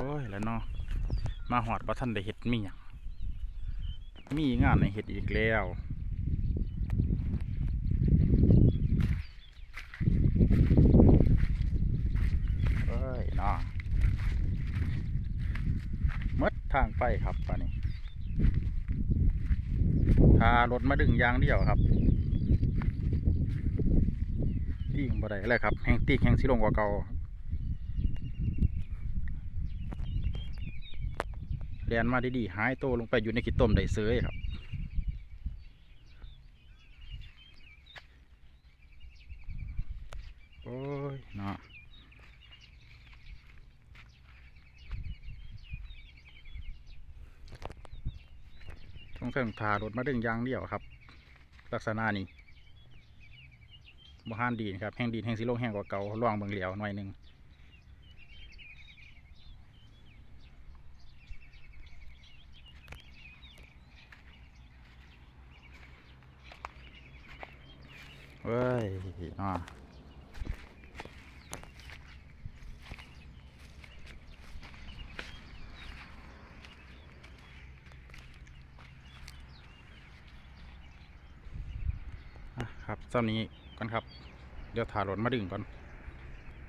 อ้ยแล้วเนาะมาหอดว่าท่านได้เห็ดมีหยังมีงานในเห็ดอีกแล้วเอ้ยเนาะมดทางไปครับป่านนี้พารถมาดึงยางเดียวครับตีงบ่ได้เลยครับแห่งตีงแห่งสิลงกว่าเก่า เรียนมาดีๆหายโตลงไปอยู่ในขี้ต้มได้เสยครับโอ้ยเนาะต้องเส่งทารถมาดึงอยางเดียวครับ ลักษณะนี้บ่ห้านดีนครับแห้งดีนแห้งสิลงแห้งกว่าเก่าล่องเบิ่งเหลียวหน่อยหนึ่ง เว้ยอ่าอะครับเจ้านี้ก่อนครับ เดี๋ยวถ่ารถมาดึงก่อน